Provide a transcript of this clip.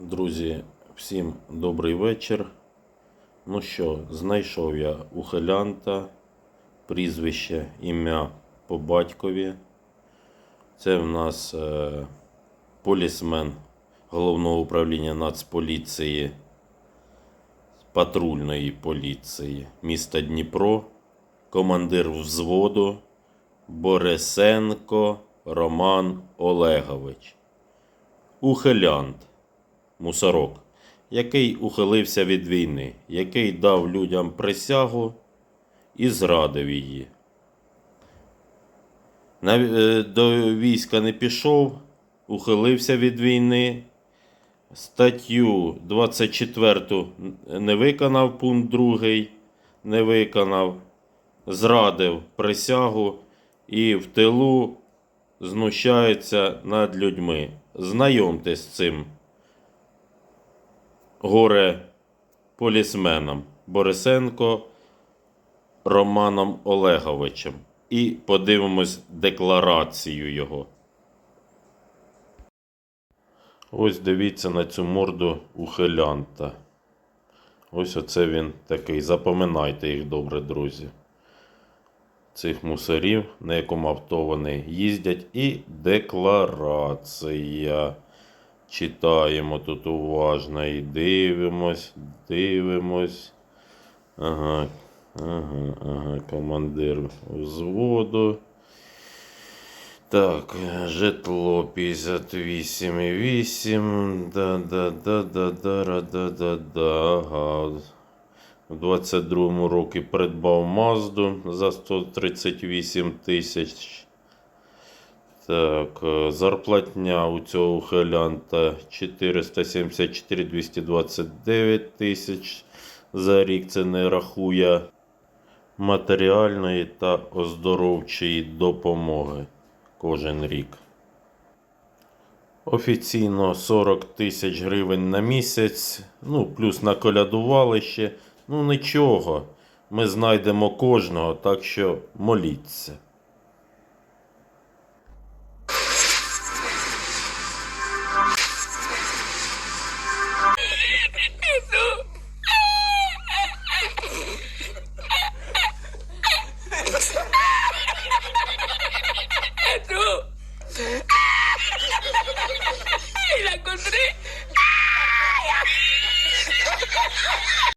Друзі, всім добрий вечір. Ну що, знайшов я ухилянта, прізвище, ім'я по батькові. Це в нас е, полісмен головного управління Нацполіції, патрульної поліції міста Дніпро, командир взводу Борисенко Роман Олегович. Ухилянт мусорок, який ухилився від війни, який дав людям присягу і зрадив її. Е, до війська не пішов, ухилився від війни. Статтю 24 не виконав, пункт 2 не виконав, зрадив присягу і в тилу знущається над людьми. Знайомтесь з цим горе полісменом Борисенко Романом Олеговичем. І подивимось декларацію його. Ось дивіться на цю морду ухилянта. Ось оце він такий. Запам'ятайте їх добре, друзі. Цих мусорів, на якому авто вони їздять, і декларація читаємо тут уважно і дивимось, дивимось. Ага, ага, ага, командир взводу. Так, житло 58,8. Да-да-да-да-да-да-да-да. Ага. У 22-му році придбав мазду за 138 тисяч. Так, зарплатня у цього ухилянта 474 229 тисяч за рік. Це не рахує матеріальної та оздоровчої допомоги кожен рік. Офіційно 40 тисяч гривень на місяць, ну, плюс наколядували ще. Ну нічого, ми знайдемо кожного, так що моліться.